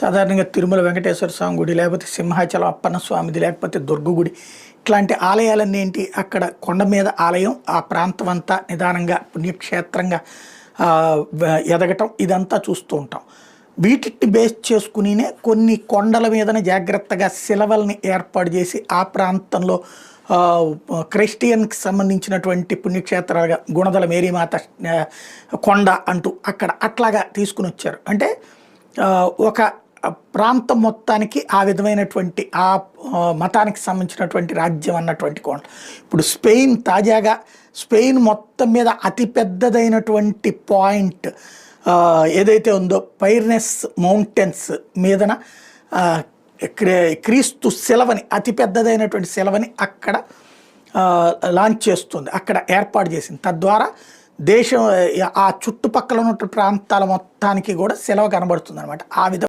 సాధారణంగా తిరుమల వెంకటేశ్వర స్వామి గుడి లేకపోతే సింహాచలం అప్పన్న స్వామిది లేకపోతే దుర్గ గుడి ఇట్లాంటి ఆలయాలన్నీ ఏంటి? అక్కడ కొండ మీద ఆలయం ఆ ప్రాంతం అంతా నిదానంగా పుణ్యక్షేత్రంగా ఎదగటం ఇదంతా చూస్తూ ఉంటాం. వీటిని బేస్ చేసుకునినే కొన్ని కొండల మీదన జాగ్రత్తగా శిలవల్ని ఏర్పాటు చేసి ఆ ప్రాంతంలో క్రిస్టియన్కి సంబంధించినటువంటి పుణ్యక్షేత్రాలుగా గుణదల మేరీమాత కొండ అంటూ అక్కడ అట్లాగా తీసుకుని వచ్చారు అంటే ఒక ప్రాంతం మొత్తానికి ఆ విధమైనటువంటి ఆ మతానికి సంబంధించినటువంటి రాజ్యం అన్నటువంటి కోణం. ఇప్పుడు స్పెయిన్ తాజాగా స్పెయిన్ మొత్తం మీద అతి పెద్దదైనటువంటి పాయింట్ ఏదైతే ఉందో పైర్నెస్ మౌంటైన్స్ మీదన క్రీస్తు శిలవని అతి పెద్దదైనటువంటి అక్కడ లాంచ్ చేస్తుంది అక్కడ ఏర్పాటు చేసింది. తద్వారా దేశం ఆ చుట్టుపక్కల ఉన్న ప్రాంతాల మొత్తానికి కూడా సెలవు కనబడుతుంది అనమాట ఆ విధంగా